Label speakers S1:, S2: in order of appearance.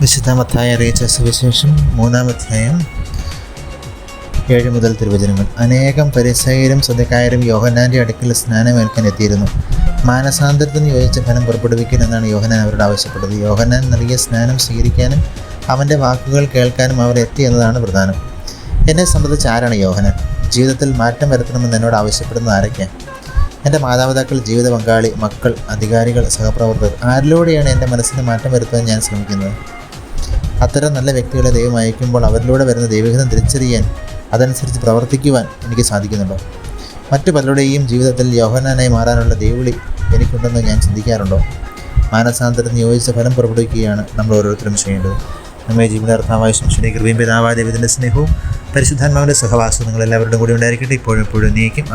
S1: വിശുദ്ധ മത്തായി അറിയിച്ച സുവിശേഷം മൂന്നാം അധ്യായം ഏഴ് മുതൽ തിരുവചനങ്ങൾ. അനേകം പരിസയരും സ്വതക്കാരും യോഹനാന്റെ അടുക്കൽ സ്നാനമേൽക്കാൻ എത്തിയിരുന്നു. മാനസാന്തരത്തിന് യോജിച്ച ഫലം പുറപ്പെടുവിക്കാൻ എന്നാണ് യോഹന്നാൻ അവരോട് ആവശ്യപ്പെട്ടത്. യോഹനാൻ നൽകിയ സ്നാനം സ്വീകരിക്കാനും അവന്റെ വാക്കുകൾ കേൾക്കാനും അവർ എത്തി എന്നതാണ് പ്രധാനം. എന്നെ സംബന്ധിച്ച് ആരാണ് യോഹനാൻ ജീവിതത്തിൽ മാറ്റം വരുത്തണമെന്ന് എന്നോട് ആവശ്യപ്പെടുന്നത് ആരൊക്കെയാണ് എന്റെ മാതാപിതാക്കൾ ജീവിത പങ്കാളി മക്കൾ അധികാരികൾ സഹപ്രവർത്തകർ ആരിലൂടെയാണ് എന്റെ മനസ്സിന് മാറ്റം വരുത്താൻ ഞാൻ ശ്രമിക്കുന്നത്? അത്തരം നല്ല വ്യക്തികളെ ദൈവം അയക്കുമ്പോൾ അവരിലൂടെ വരുന്ന ദൈവഹിതം തിരിച്ചറിയാൻ അതനുസരിച്ച് പ്രവർത്തിക്കുവാൻ എനിക്ക് സാധിക്കുന്നുണ്ടോ? മറ്റു പലരുടെയും ജീവിതത്തിൽ യോഹനാനായി മാറാനുള്ള ദൈവവിളി എനിക്കുണ്ടെന്ന് ഞാൻ ചിന്തിക്കാറുണ്ടോ? മാനസാന്തരത്തിന് യോജിച്ച ഫലം പുറപ്പെടുവിക്കുകയാണ് നമ്മൾ ഓരോരുത്തരും ചെയ്യേണ്ടത്. നമ്മെ ജീവിതാർത്ഥമായ ശിക്ഷണി കൃപയും പിതാവായ ദൈവത്തിന്റെ സ്നേഹവും പരിശുദ്ധാത്മാവിന്റെ നിങ്ങൾ എല്ലാവരുടെ കൂടി ഉണ്ടായിരിക്കട്ടെ. ഇപ്പോഴും എപ്പോഴും നീക്കും.